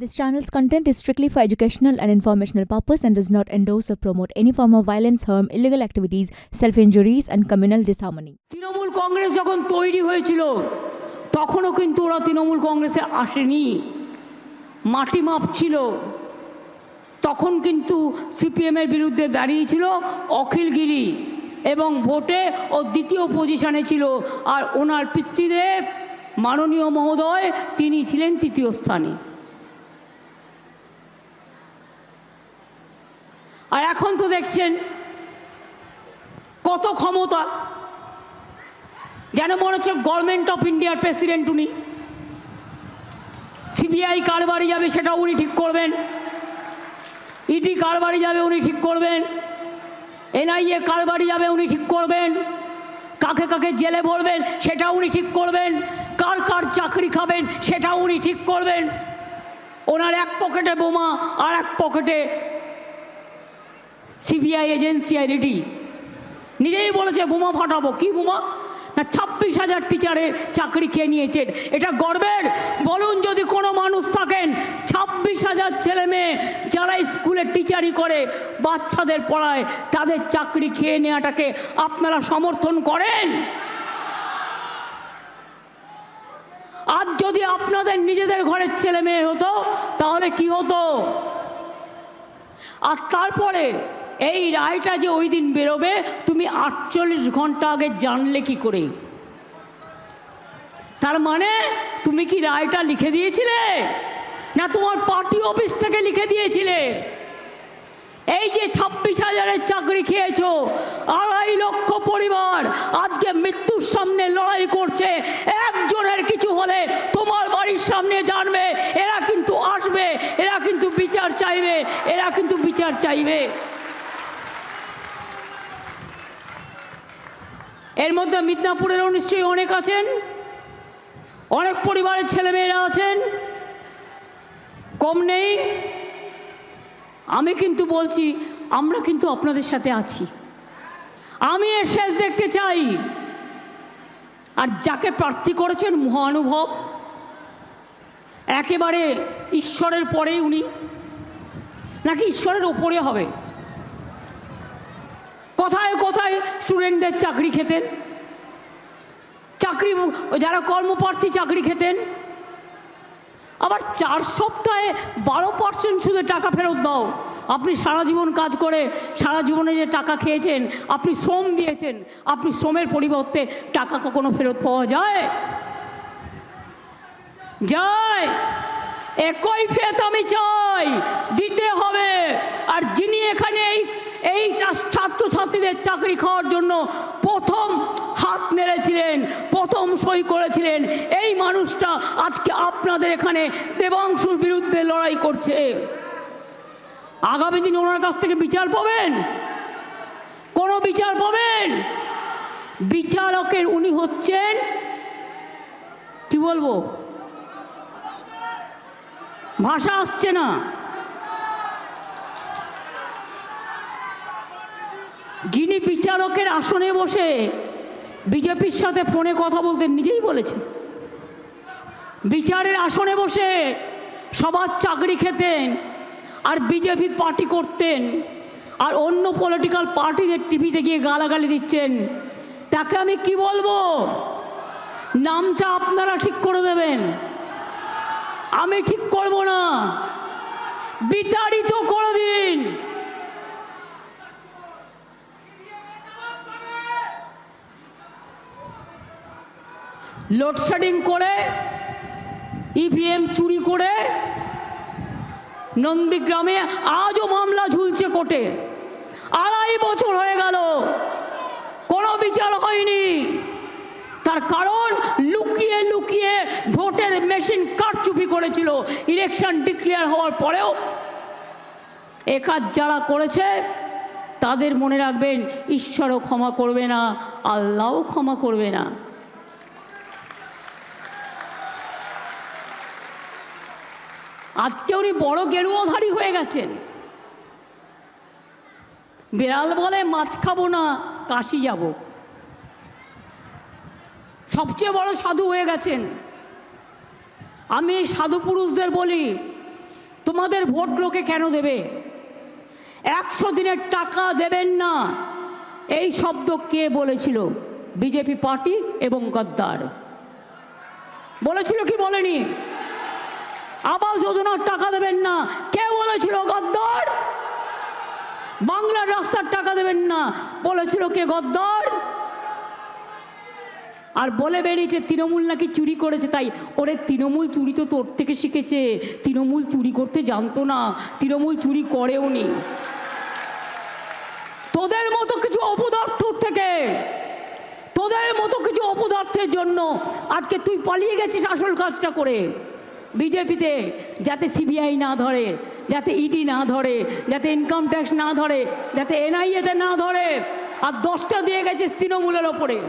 This channel's content is strictly for educational and informational purpose and does not endorse or promote any form of violence, harm, illegal activities, self-injuries and communal disharmony. Trinamool Congress যখন তৈরি হয়েছিল তখনও কিন্তু ওরা তৃণমূল কংগ্রেসে আসেনি মাটি মাপছিল তখন কিন্তু সিপিএমের বিরুদ্ধে দাঁড়িয়েছিল অখিলগিরি এবং ভোটে ও দ্বিতীয় পজিশনে ছিল আর ওনার পিতৃদেব মাননীয় মহোদয় তিনি ছিলেন তৃতীয় স্থানে আর এখন তো দেখছেন কত ক্ষমতা। যেন মনে হচ্ছে গভর্নমেন্ট অফ ইন্ডিয়ার প্রেসিডেন্ট উনি। সিবিআই কার বাড়ি যাবে সেটা উনি ঠিক করবেন। ইডি কার বাড়ি যাবে উনি ঠিক করবেন। এনআইএ কার বাড়ি যাবে উনি ঠিক করবেন। কাকে কাকে জেলে ভরবেন সেটা উনি ঠিক করবেন। কার কার চাকরি খাবেন সেটা উনি ঠিক করবেন। ওনার এক পকেটে বোমা আর এক পকেটে সিবিআই এজেন্সি আইডি নিজেই বলেছে, বোমা ফাটাবো। কি বোমা? না, ছাব্বিশ হাজার টিচারের চাকরি খেয়ে নিয়েছেন? এটা গর্বের। বলুন যদি কোনো মানুষ থাকেন, ছাব্বিশ হাজার ছেলে মেয়ে যারা স্কুলে টিচারি করে, বাচ্চাদের পড়ায়, তাদের চাকরি খেয়ে নেওয়াটাকে আপনারা সমর্থন করেন? আজ যদি আপনাদের নিজেদের ঘরের ছেলে মেয়ে হতো, তাহলে কি হতো? আর তারপরে এই রায়টা যে ওই দিন বেরোবে, তুমি আটচল্লিশ ঘণ্টা আগে জানলে কি করে? তার মানে তুমি কি রায়টা লিখে দিয়েছিলে? না তোমার পার্টি অফিস থেকে লিখে দিয়েছিলে? এই যে ছাব্বিশ হাজারের চাকরি খেয়েছো, আড়াই লক্ষ পরিবার আজকে মৃত্যুর সামনে লড়াই করছে, একজনের কিছু হলে তোমার বাড়ির সামনে জানবে, এরা কিন্তু আসবে, এরা কিন্তু বিচার চাইবে, এরা কিন্তু বিচার চাইবে। এর মধ্যে মিদনাপুরেরও নিশ্চয়ই অনেক আছেন। অনেক পরিবারের ছেলেমেয়েরা আছেন। কম নেই। আমি কিন্তু বলছি, আমরা কিন্তু আপনাদের সাথে আছি। আমি এর শেষ দেখতে চাই। আর যাকে প্রার্থী করেছেন মহানুভব, একেবারে ঈশ্বরের পরেই উনি। নাকি ঈশ্বরের ওপরে হবে? কোথায় কোথায় স্টুডেন্টদের চাকরি খেতেন? চাকরি, যারা কর্মপ্রার্থী চাকরি খেতেন? আবার চার সপ্তাহে বারো পার্সেন্ট শুধু টাকা ফেরত দাও। আপনি সারা জীবন কাজ করে, সারা জীবনে যে টাকা খেয়েছেন, আপনি শ্রম দিয়েছেন, আপনি শ্রমের পরিবর্তে টাকা কখনো ফেরত পাওয়া যায়? যায়। একই ফেত আমি চাই, দিতে হবে। আর যিনি এখানে এই এই ছাত্রছাত্রীদের চাকরি খাওয়ার জন্য প্রথম হাত নেড়েছিলেন, প্রথম সই করেছিলেন। এই মানুষটা আজকে আপনাদের এখানে দেবাংশুর বিরুদ্ধে লড়াই করছে। আগামী দিন ওনার কাছ থেকে বিচার পাবেন? কোনো বিচার পাবেন? বিচারকের উনি হচ্ছেন, কি বলব? ভাষা আসছে না। যিনি বিচারকের আসনে বসে বিজেপির সাথে ফোনে কথা বলতেন নিজেই বলেছেন, বিচারের আসনে বসে সবার চাকরি খেতেন আর বিজেপি পার্টি করতেন আর অন্য পলিটিক্যাল পার্টিদের টিভিতে গিয়ে গালাগালি দিচ্ছেন, তাকে আমি কি বলব? নামটা আপনারা ঠিক করে দেবেন। আমি ঠিক করব না। বিতাড়িত করে দিন লোডশেডিং করে ইভিএম চুরি করে, নন্দীগ্রামে আজও মামলা ঝুলছে কোর্টে। আড়াই বছর হয়ে গেল, কোনো বিচার হয়নি। তার কারণ লুকিয়ে লুকিয়ে ভোটের মেশিন কারচুপি করেছিল, ইলেকশন ডিক্লেয়ার হওয়ার পরেও। একাজ যারা করেছে, তাদের মনে রাখবেন, ঈশ্বরও ক্ষমা করবে না, আল্লাহও ক্ষমা করবে না। আজকে উনি বড় গেরুয়াধারী হয়ে গেছেন। বিড়াল বলে, মাছ খাব না, কাশি যাব। সবচেয়ে বড় সাধু হয়ে গেছেন। আমি সাধু পুরুষদের বলি, তোমাদের ভোট লোকে কেন দেবে? একশো দিনের টাকা দেবেন না। এই শব্দ কে বলেছিল? বিজেপি পার্টি এবং গদ্দার। বলেছিল কি বলেনি? আবাস যোজনার টাকা দেবেন না। কে বলেছিল গদ্দর? বাংলার রাস্তার টাকা দেবেন না। বলেছিল কে গদ্দর? আর বলে বেরিয়েছে, তৃণমূল নাকি চুরি করেছে? তাই, ওরে, তৃণমূল চুরি তো তোর থেকে শিখেছে। তৃণমূল চুরি করতে জানতো না। তৃণমূল চুরি করেও নি। তোদের মতো কিছু অপদার্থ থেকে। তোদের মতো কিছু অপদার্থের জন্য। আজকে তুই পালিয়ে গেছিস আসল কাজটা করে। বিজেপিতে যাতে সিবিআই না ধরে, যাতে ইডি না ধরে, যাতে ইনকাম ট্যাক্স না ধরে, যাতে এনআইএতে না ধরে, আর দশটা দিয়ে গেছে তৃণমূলের ওপরে।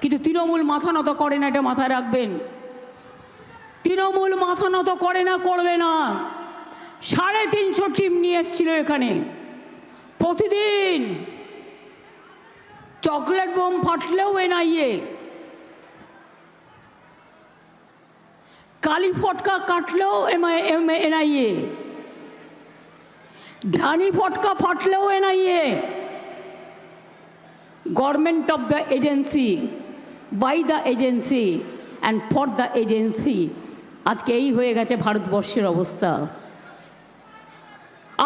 কিন্তু তৃণমূল মাথা নত করে না, এটা মাথায় রাখবেন। তৃণমূল মাথা নত করে না, করবে না। সাড়ে তিনশো টিম নিয়ে এসেছিল এখানে। প্রতিদিন চকলেট বোম ফাটলেও এনআইএ কালি ফটকা কাটলেও এনআইএ ধানি ফটকা ফাটলেও NIA government of the agency by the agency and for the agency আজকে এই হয়ে গেছে ভারতবর্ষের অবস্থা।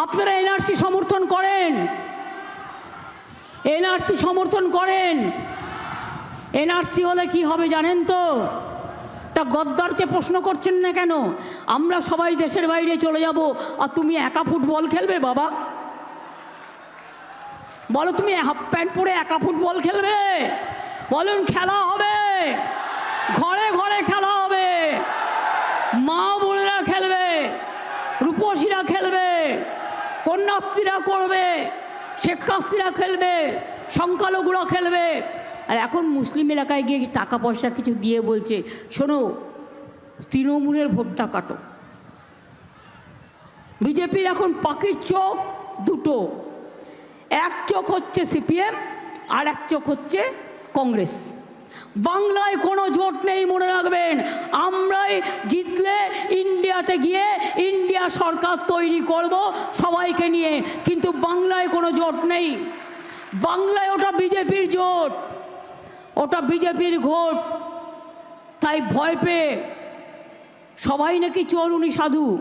আপনারা এনআরসি সমর্থন করেন। এনআরসি সমর্থন করেন। এনআরসি হলে কি হবে জানেন তো? তা গদ্দারকে প্রশ্ন করছেন না কেন? আমরা সবাই দেশের বাইরে চলে যাব, আর তুমি একা ফুটবল খেলবে বাবা? বলো তুমি হাফ প্যান্ট পরে একা ফুটবল খেলবে? বলুন খেলা হবে। ঘরে ঘরে খেলা হবে। মা বোনেরা খেলবে, রূপসীরা খেলবে, কন্যাশ্রীরা করবে শিক্ষাশ্রীরা খেলবে, সংখ্যালঘুরা খেলবে আর এখন মুসলিম এলাকায় গিয়ে টাকা পয়সা কিছু দিয়ে বলছে, শোনো, তৃণমূলের ভোটটা কাটো। বিজেপির এখন পাখির চোখ দুটো, এক চোখ হচ্ছে সিপিএম আর এক চোখ হচ্ছে কংগ্রেস। বাংলায় কোনো জোট নেই, মনে রাখবেন। আমরাই জিতলে ইন্ডিয়াতে গিয়ে ইন্ডিয়া সরকার তৈরি করব সবাইকে নিয়ে। কিন্তু বাংলায় কোনো জোট নেই। বাংলায় ওটা বিজেপির জোট। ওটা বিজেপির ভোট। তাই ভয় পেয়ে সবাই নাকি চোর উনি সাধু।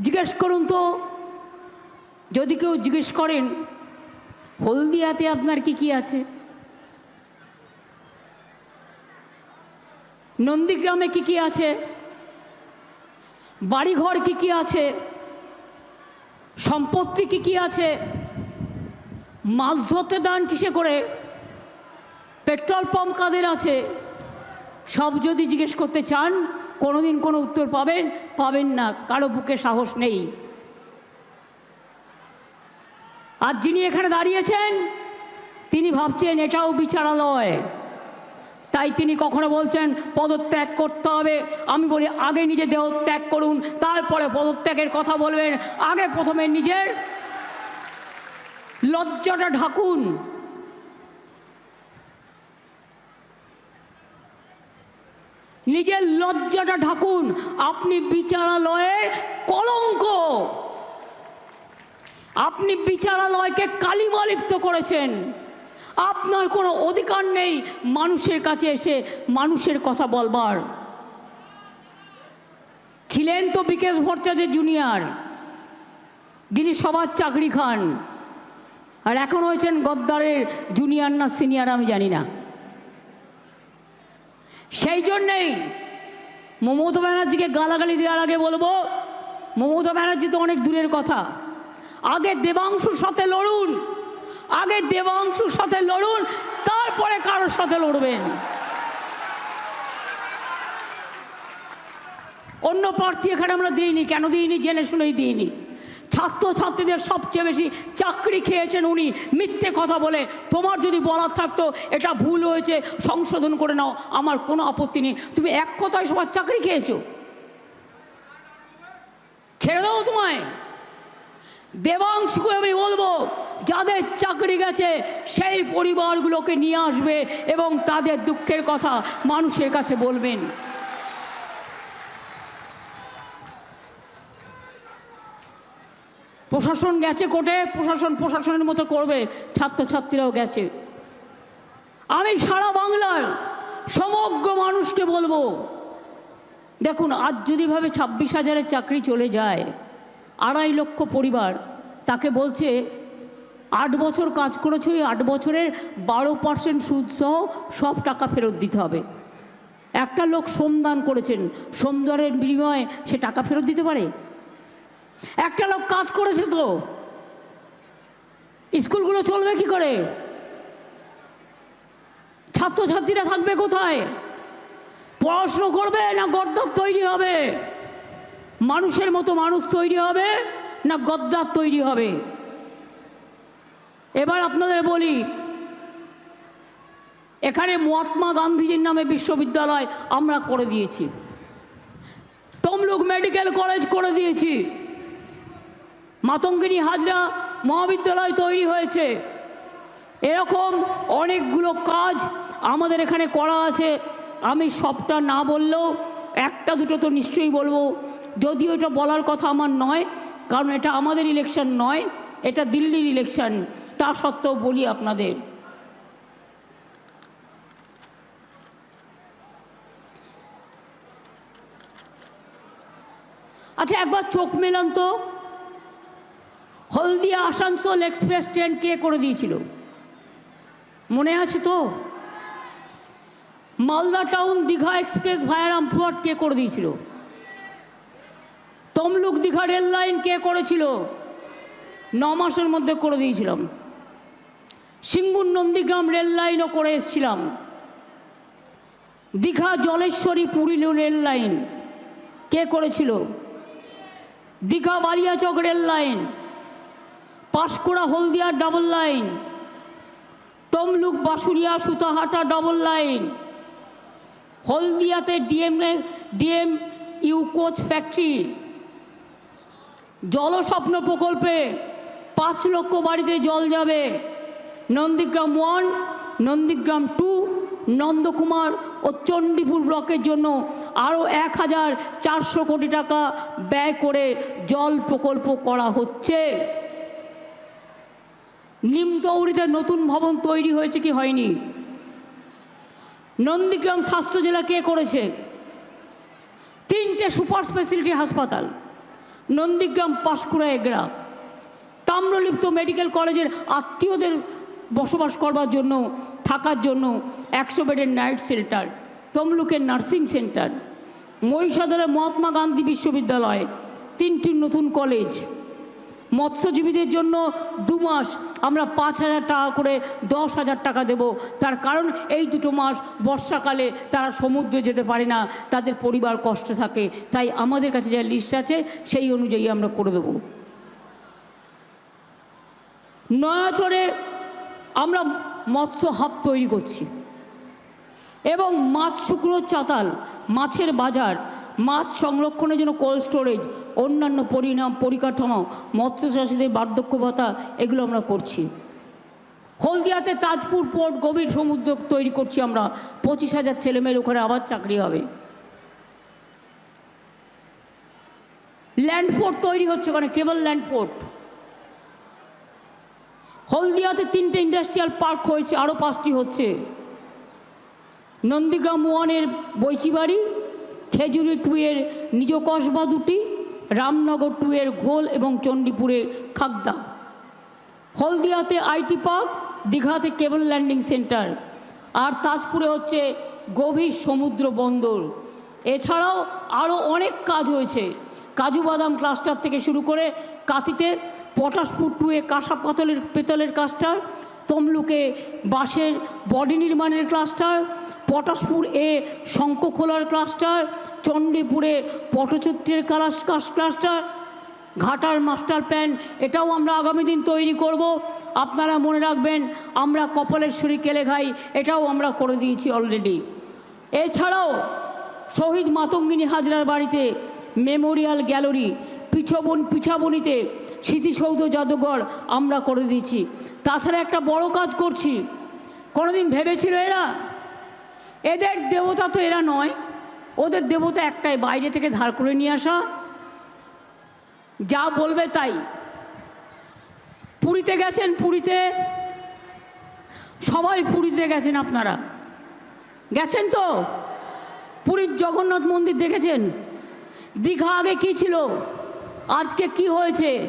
জিজ্ঞেস করুন তো, যদি কেউ জিজ্ঞেস করেন, হলদিয়াতে আপনার কি কি আছে? নন্দীগ্রামে কি কি আছে? বাড়িঘর কি কি আছে? সম্পত্তি কি কি আছে? মাছ ধরতে দান কিসে করে? পেট্রোল পাম্প কাদের আছে? সব যদি জিজ্ঞেস করতে চান, কোনোদিন কোনো উত্তর পাবেন পাবেন না, কারও বুকে সাহস নেই। আর যিনি এখানে দাঁড়িয়েছেন তিনি ভাবছেন এটাও বিচারালয়। তাই তিনি কখনো বলছেন, পদত্যাগ করতে হবে। আমি বলি, আগে নিজে দেহ ত্যাগ করুন, তারপরে পদত্যাগের কথা বলবেন। আগে প্রথমে নিজের লজ্জাটা ঢাকুন। নিজের লজ্জাটা ঢাকুন, আপনি বিচারালয়ের কলঙ্ক। আপনি বিচারালয়কে কালিমালিপ্ত করেছেন। আপনার কোনো অধিকার নেই মানুষের কাছে এসে মানুষের কথা বলবার। ছিলেন তো বিকেশ ভট্টাচার্য জুনিয়র, যিনি সবার চাকরি খান, আর এখন হয়েছেন গদ্দারের জুনিয়র না সিনিয়র আমি জানি না। সেই জন্যেই মমতা ব্যানার্জিকে গালাগালি দেওয়ার আগে বলব, মমতা ব্যানার্জি তো অনেক দূরের কথা। আগে দেবাংশুর সাথে লড়ুন, আগে দেবাংশুর সাথে লড়ুন, তারপরে কারোর সাথে লড়বেন। অন্য প্রার্থী এখানে আমরা দিইনি, কেন দিইনি? জেনে শুনেই দিইনি। ছাত্র ছাত্রীদের সবচেয়ে বেশি চাকরি খেয়েছেন উনি। মিথ্যে কথা বলে। তোমার যদি বলার থাকতো, এটা ভুল হয়েছে, সংশোধন করে নাও, আমার কোনো আপত্তি নেই। তুমি এক কথায় সবার চাকরি খেয়েছো। ছেড়ে দাও তোমায়। দেবাংশকে আমি বলব, যাদের চাকরি গেছে, সেই পরিবারগুলোকে নিয়ে আসবে এবং তাদের দুঃখের কথা মানুষের কাছে বলবেন। প্রশাসন গেছে কোর্টে, প্রশাসন প্রশাসনের মতো করবে, ছাত্রছাত্রীরাও গেছে। আমি সারা বাংলার সমগ্র মানুষকে বলব, দেখুন, আজ যদি ভাবে ছাব্বিশ হাজারের চাকরি চলে যায়, আড়াই লক্ষ পরিবার তাকে বলছে, আট বছর কাজ করেছে ওই আট বছরের বারো পার্সেন্ট সুদসহ সব টাকা ফেরত দিতে হবে। একটা লোক শ্রমদান করেছেন, শ্রমদানের বিনিময়ে সে টাকা ফেরত দিতে পারে? একটা লোক কাজ করেছে তো। স্কুলগুলো চলবে কি করে? ছাত্রছাত্রীরা থাকবে কোথায়? পড়াশুনো করবে না গদ্দার তৈরি হবে? মানুষের মতো মানুষ তৈরি হবে না গদ্দার তৈরি হবে? এবার আপনাদের বলি, এখানে মহাত্মা গান্ধীজির নামে বিশ্ববিদ্যালয় আমরা করে দিয়েছি। তমলুক মেডিকেল কলেজ করে দিয়েছি। মাতঙ্গিনী হাজরা মহাবিদ্যালয় তৈরি হয়েছে। এরকম অনেকগুলো কাজ আমাদের এখানে করা আছে। আমি সবটা না বললেও একটা দুটো তো নিশ্চয়ই বলব। যদিও এটা বলার কথা আমার নয়, কারণ এটা আমাদের ইলেকশন নয়, এটা দিল্লির ইলেকশন তা সত্ত্বেও বলি আপনাদের। আচ্ছা একবার চোখ মেলান তো। হলদিয়া আসানসোল এক্সপ্রেস ট্রেন কে করে দিয়েছিল? মনে আছে তো? Malda town Digha express via Rampurhat কে করে দিয়েছিল? তমলুক দীঘা রেল লাইন কে করেছিল? ন মাসের মধ্যে করে দিয়েছিলাম। সিঙ্গুর নন্দীগ্রাম রেল লাইনও করে এসেছিলাম। দীঘা জলেশ্বরী পুরী রেল লাইন কে করেছিল? Digha Baliachak rail line Panskura Haldia double line Tamluk Basuria Sutahata double line হলদিয়াতে DM DM ইউকোচ ফ্যাক্টরি জলস্বপ্ন প্রকল্পে পাঁচ লক্ষ বাড়িতে জল যাবে, নন্দীগ্রাম ওয়ান নন্দীগ্রাম টু নন্দকুমার ও চণ্ডীপুর ব্লকের জন্য আরও এক হাজার চারশো কোটি টাকা ব্যয় করে জল প্রকল্প করা হচ্ছে। নিমতৌড়িতে নতুন ভবন তৈরি হয়েছে কি হয়নি? নন্দীগ্রাম স্বাস্থ্য জেলা কে করেছে? তিনটে সুপার স্পেশালিটি হাসপাতাল, নন্দীগ্রাম পাঁশকুড়া এগড়া তাম্রলিপ্ত মেডিকেল কলেজের আত্মীয়দের বসবাস করবার জন্য, থাকার জন্য একশো বেডের নাইট সেন্টার তমলুকের নার্সিং সেন্টার মহিষাদলে মহাত্মা গান্ধী বিশ্ববিদ্যালয়, তিনটি নতুন কলেজ। মৎস্যজীবীদের জন্য দু মাস আমরা পাঁচ হাজার টাকা করে দশ হাজার টাকা দেব। তার কারণ এই দুটো মাস বর্ষাকালে তারা সমুদ্রে যেতে পারে না, তাদের পরিবার কষ্ট থাকে। তাই আমাদের কাছে যা লিস্ট আছে, সেই অনুযায়ী আমরা করে দেব। নয়াচরে আমরা মৎস্য হাব তৈরি করছি। এবং মাছ শুকনো চাতাল, মাছের বাজার মাছ সংরক্ষণের জন্য কোল্ড স্টোরেজ, অন্যান্য পরিণাম, পরিকাঠামো মৎস্য চাষিদের বার্ধক্য ভাতা এগুলো আমরা করছি। হলদিয়াতে তাজপুর পোর্ট গভীর সমুদ্র তৈরি করছি আমরা। পঁচিশ হাজার ছেলেমেয়ের ওখানে আবার চাকরি হবে। ল্যান্ড পোর্ট তৈরি হচ্ছে ওখানে, কেবল ল্যান্ড পোর্ট হলদিয়াতে তিনটে ইন্ডাস্ট্রিয়াল পার্ক হয়েছে, আরও পাঁচটি হচ্ছে। নন্দীগ্রাম ওয়ানের বৈচিবাড়ি খেজুরি টুয়ের নিজ কসবা দুটি, রামনগর টুয়ের ঘোল এবং চণ্ডীপুরের খাগদা। হলদিয়াতে আইটি পার্ক, দীঘাতে কেবল ল্যান্ডিং সেন্টার। আর তাজপুরে হচ্ছে গভীর সমুদ্র বন্দর। এছাড়াও আরও অনেক কাজ হয়েছে। কাজু বাদাম ক্লাস্টার থেকে শুরু করে কাতিতে পটাশপুর টুয়ে কাঁসা পাতলের পেতলের ক্লাস্টার তমলুকে বাঁশের বডি নির্মাণের ক্লাস্টার, পটাশপুর এ শঙ্খখোলার ক্লাস্টার, চণ্ডীপুরে পটচিত্রের কালাস ক্লাস্টার, ঘাটার মাস্টার প্ল্যান, এটাও আমরা আগামী দিন তৈরি করব। আপনারা মনে রাখবেন, আমরা কপালেশ্বরী কেলেঘাই এটাও আমরা করে দিয়েছি অলরেডি এছাড়াও শহীদ মাতঙ্গিনী হাজরার বাড়িতে মেমোরিয়াল গ্যালারি পিছবন পিছাবনিতে স্মৃতিসৌধ জাদুঘর আমরা করে দিয়েছি। তাছাড়া একটা বড় কাজ করছি। কোনোদিন ভেবেছিল এরা? এদের দেবতা তো এরা নয়। ওদের দেবতা একটাই, বাইরে থেকে ধার করে নিয়ে আসা। যা বলবে তাই। পুরীতে গেছেন? পুরীতে? সবাই পুরীতে গেছেন আপনারা। গেছেন তো? পুরীর জগন্নাথ মন্দির দেখেছেন? দীঘা আগে কি ছিল? আজকে কি হয়েছে?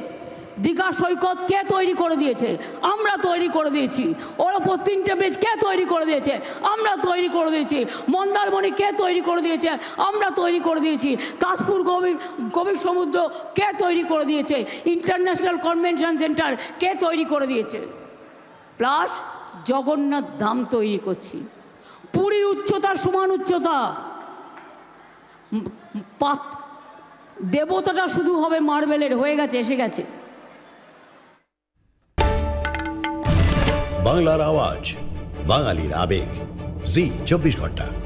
দীঘা সৈকত কে তৈরি করে দিয়েছে? আমরা তৈরি করে দিয়েছি। ওর ওপর তিনটে ব্রিজ কে তৈরি করে দিয়েছে? আমরা তৈরি করে দিয়েছি। মন্দারমণি কে তৈরি করে দিয়েছে? আমরা তৈরি করে দিয়েছি। তাজপুর গভীর গভীর সমুদ্র কে তৈরি করে দিয়েছে? ইন্টারন্যাশনাল কনভেনশন সেন্টার কে তৈরি করে দিয়েছে? প্লাস জগন্নাথ ধাম তৈরি করছি। পুরীর উচ্চতার সমান উচ্চতা। উম, পাত দেবতাটা শুধু হবে মার্বেলের, হয়ে গেছে, এসে গেছে। বাংলার আওয়াজ, বাঙালির আবেগ। জি, চব্বিশ ঘণ্টা।